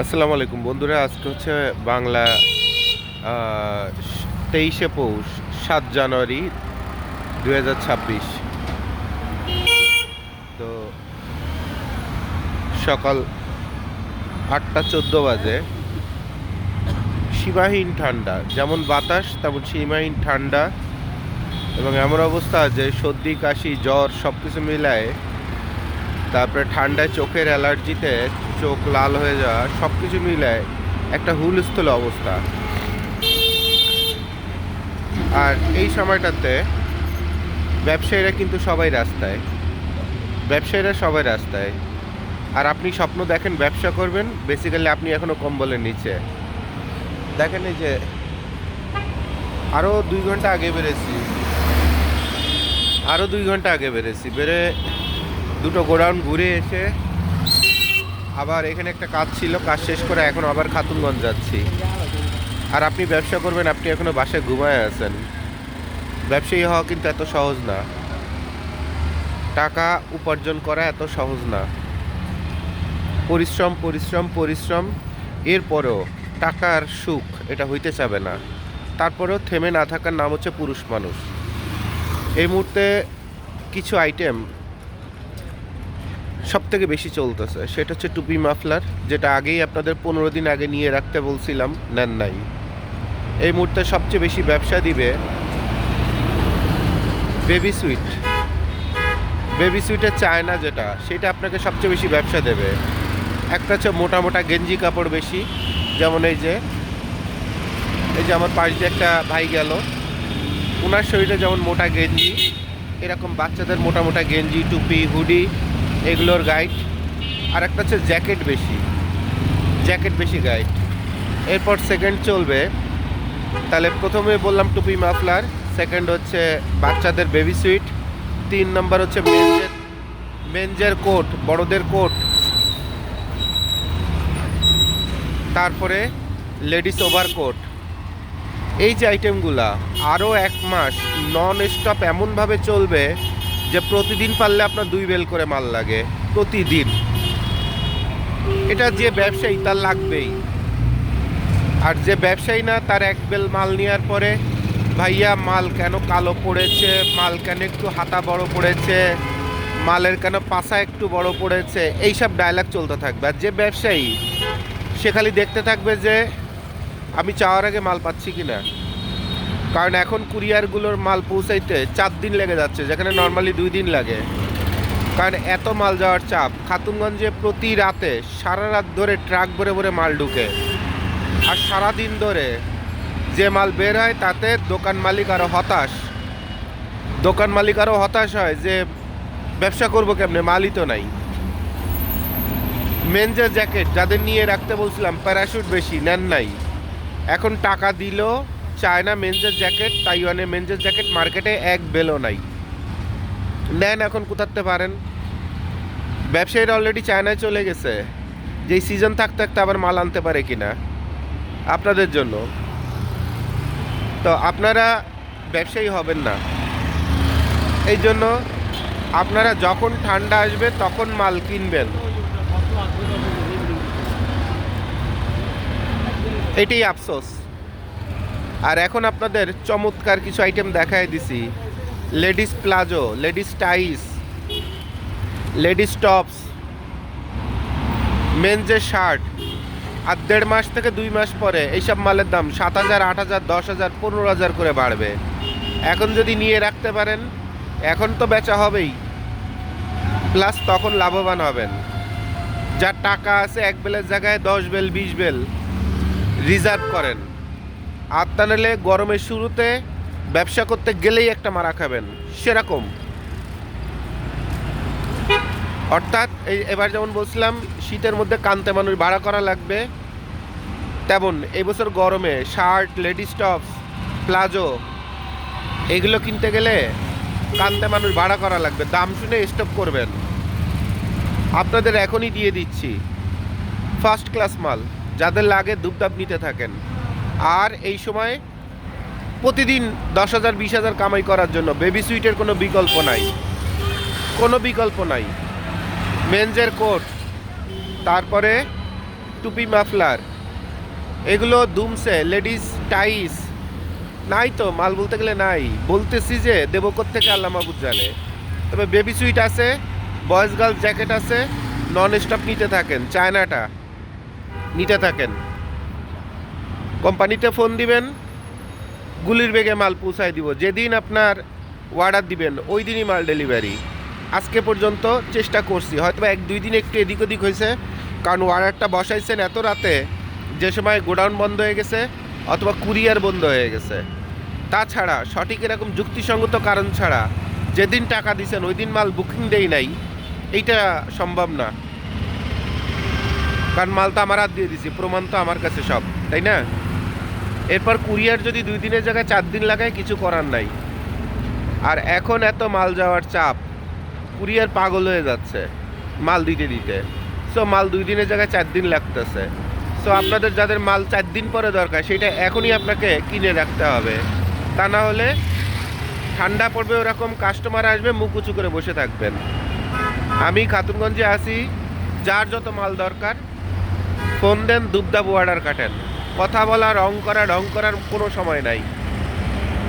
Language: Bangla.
আসসালামু আলাইকুম বন্ধুরা, আজকে হচ্ছে বাংলা তেইশে পৌষ, সাত জানুয়ারি দুহাজার ছাব্বিশ। তো সকাল আটটা চোদ্দ বাজে। সীমাহীন ঠান্ডা, যেমন বাতাস তেমন সীমাহীন ঠান্ডা এবং এমন অবস্থা যে সর্দি, কাশি, জ্বর সব কিছু মিলায় তারপরে ঠান্ডায় চোখের অ্যালার্জিতে চোখ লাল হয়ে যাওয়া সব কিছু মিলায় একটা হুলস্থল অবস্থা। আর এই সময়টাতে ব্যবসায়ীরা কিন্তু সবাই রাস্তায়। ব্যবসায়ীরা সবাই রাস্তায়। আর আপনি স্বপ্ন দেখেন ব্যবসা করবেন বেসিক্যালি আপনি এখনও কম্বলের নিচে। দেখেন এই যে আরও দুই ঘণ্টা আগে বেড়েছি আরও দুই ঘণ্টা আগে বেড়েছি বেড়ে দুটো গোডাউন ঘুরে এসে আবার এখানে একটা কাজ ছিল, কাজ শেষ করে এখন আবার খাতুনগঞ্জ যাচ্ছি। আর আপনি ব্যবসা করবেন, আপনি এখনও বাসায় ঘুমায় আছেন। ব্যবসায়ী হওয়া কিন্তু এত সহজ না। টাকা উপার্জন করা এত সহজ না। পরিশ্রম পরিশ্রম পরিশ্রম, এরপরেও টাকার সুখ এটা হইতে চাবে না। তারপরেও থেমে না থাকার নাম হচ্ছে পুরুষ মানুষ। এই মুহূর্তে কিছু আইটেম সব থেকে বেশি চলতেছে, সেটা হচ্ছে টুপি মাফলার, যেটা আগেই আপনাদের পনেরো দিন আগে নিয়ে রাখতে বলছিলাম, নেন নাই। এই মুহূর্তে সবচেয়ে বেশি ব্যবসা দিবে বেবি সুইট বেবি সুইটের চায়না যেটা, সেটা আপনাকে সবচেয়ে বেশি ব্যবসা দেবে। একটা হচ্ছে মোটা মোটা গেঞ্জি কাপড় বেশি, যেমন এই যে এই যে আমার পাশ দিয়ে একটা ভাই গেল। ওনার শরীরে যেমন মোটা গেঞ্জি, এরকম বাচ্চাদের মোটা মোটা গেঞ্জি, টুপি, হুডি এগুলোর গাইড আর একটা হচ্ছে জ্যাকেট বেশি। জ্যাকেট বেশি গাইড এরপর সেকেন্ড চলবে। তাহলে প্রথমে বললাম টুপি মাফলার সেকেন্ড হচ্ছে বাচ্চাদের বেবি সুইট তিন নম্বর হচ্ছে মেনজের মেনজের কোট বড়দের কোট তারপরে লেডিস ওভার কোট এই যে আইটেমগুলা আরও এক মাস নন স্টপ এমনভাবে চলবে যে প্রতিদিন পারলে আপনার দুই বেল করে মাল লাগে, প্রতিদিন। এটা যে ব্যবসায়ী, তার লাগবেই। আর যে ব্যবসায়ী না, তার এক বেল মাল নেওয়ার পরে, ভাইয়া, মাল কেন কালো পড়েছে? মাল কেন একটু হাতা বড় পড়েছে? মালের কেন পাশা একটু বড় পড়েছে? এইসব ডায়লগ চলতে থাকবে। আর যে ব্যবসায়ী, সে খালি দেখতে থাকবে যে, আমি চাওয়ার আগে মাল পাচ্ছি কি না কারণ এখন কুরিয়ারগুলোর মাল পৌঁছাইতে চার দিন লেগে যাচ্ছে, যেখানে নর্মালি দুই দিন লাগে। কারণ এত মাল যাওয়ার চাপ, খাতুনগঞ্জে প্রতি রাতে সারা রাত ধরে ট্রাক ভরে ভরে মাল ঢুকে। আর সারা দিন ধরে যে মাল বের হয়, তাতে দোকান মালিক আরও হতাশ। দোকান মালিক আরও হতাশ হয় যে, ব্যবসা করব কেমনে? মালই তো নাই। মেনজের জ্যাকেট যাদের নিয়ে রাখতে বলছিলাম প্যারাশুট বেশি, নেন নাই। এখন টাকা দিল চায়না মেনজের জ্যাকেট তাইওয়ানে মেনজের জ্যাকেট মার্কেটে এক বেলও নাই। নেন এখন কোথাতে পারেন। ব্যবসায়ীরা অলরেডি চায়নায় চলে গেছে। যেই সিজন থাকতে থাকতে আবার মাল আনতে পারে কিনা, আপনাদের জন্য। তো আপনারা ব্যবসায়ী হবেন না। এই জন্য আপনারা যখন ঠান্ডা আসবে, তখন মাল কিনবেন। এটাই আফসোস। আর এখন আপনাদের চমৎকার কিছু আইটেম দেখায় দিছি। Ladies palazzo ladies tights ladies tops মেনজের shirt আর দেড় মাস থেকে দুই মাস পরে এইসব মালের দাম সাত হাজার, আট হাজার, দশ হাজার, পনেরো হাজার করে বাড়বে। এখন যদি নিয়ে রাখতে পারেন, এখন তো বেচা হবেই। প্লাস তখন লাভবান হবেন। যার টাকা আছে এক বেলের জায়গায় দশ বেল, বিশ বেল রিজার্ভ করেন। আর তা নাহলে গরমের শুরুতে ব্যবসা করতে গেলেই একটা মারা খাবেন। সেরকম। অর্থাৎ এই এবার যেমন বলছিলাম, শীতের মধ্যে কান্তে মানুষ ভাড়া করা লাগবে। তেমন এই বছর গরমে শার্ট, লেডিস টপস, প্লাজো এগুলো কিনতে গেলে কান্তে মানুষ ভাড়া করা লাগবে। দাম শুনে স্টপ করবেন। আপনাদের এখনই দিয়ে দিচ্ছি। ফার্স্ট ক্লাস মাল। যাদের লাগে দুপদাপ নিতে থাকেন। আর এই সময় প্রতিদিন দশ হাজার, বিশ হাজার কামাই করার জন্য বেবি সুইটের কোনো বিকল্প নাই। কোনো বিকল্প নাই। মেনজের কোট তারপরে টুপি মাফলার, এগুলো দুমসে লেডিস টাইস নাই তো, মাল বলতে গেলে নাই। বলতেছি যে, দেবো থেকে আল্লাহ মাহবুদ জানে। তবে বেবি সুইট আছে বয়েজ গার্লস জ্যাকেট আছে নন স্টপ নিতে থাকেন, চায়নাটা নিতে থাকেন। কোম্পানিতে ফোন দিবেন, গুলির বেগে মাল পৌঁছায় দিব। যেদিন আপনার অর্ডার দিবেন, ওই দিনই মাল ডেলিভারি আজকে পর্যন্ত চেষ্টা করছি হয়তো এক দুই দিন একটু এদিক ওদিক হয়েছে, কারণ অর্ডারটা বসাইছেন এত রাতে, যে সময় গোডাউন বন্ধ হয়ে গেছে, অথবা কুরিয়ার বন্ধ হয়ে গেছে। তাছাড়া সঠিক এরকম যুক্তিসঙ্গত কারণ ছাড়া যেদিন টাকা দিছেন, ওই দিন মাল বুকিং দেই নাই, এইটা সম্ভব না। কারণ মাল তো আমার হাত দিয়ে দিছি, প্রমাণ তো আমার কাছে সব, তাই না? এরপর কুরিয়ার যদি দুই দিনের জায়গায় চার দিন লাগায়, কিছু করার নাই। আর এখন এত মাল যাওয়ার চাপ, কুরিয়ার পাগল হয়ে যাচ্ছে, মাল দিতে দিতে। সো মাল দুই দিনের জায়গায় চার দিন লাগতেছে। সো আপনাদের যাদের মাল চার দিন পরে দরকার, সেটা এখনই আপনাকে কিনে রাখতে হবে। তা না হলে ঠান্ডা পড়বে ওরকম কাস্টমার আসবে, মুখ উঁচু করে বসে থাকবেন। আমি খাতুনগঞ্জে আসি যার যত মাল দরকার, ফোন দেন দুবদাব অর্ডার কাটেন। কথা বলা রং করা রং করার কোনো সময় নাই।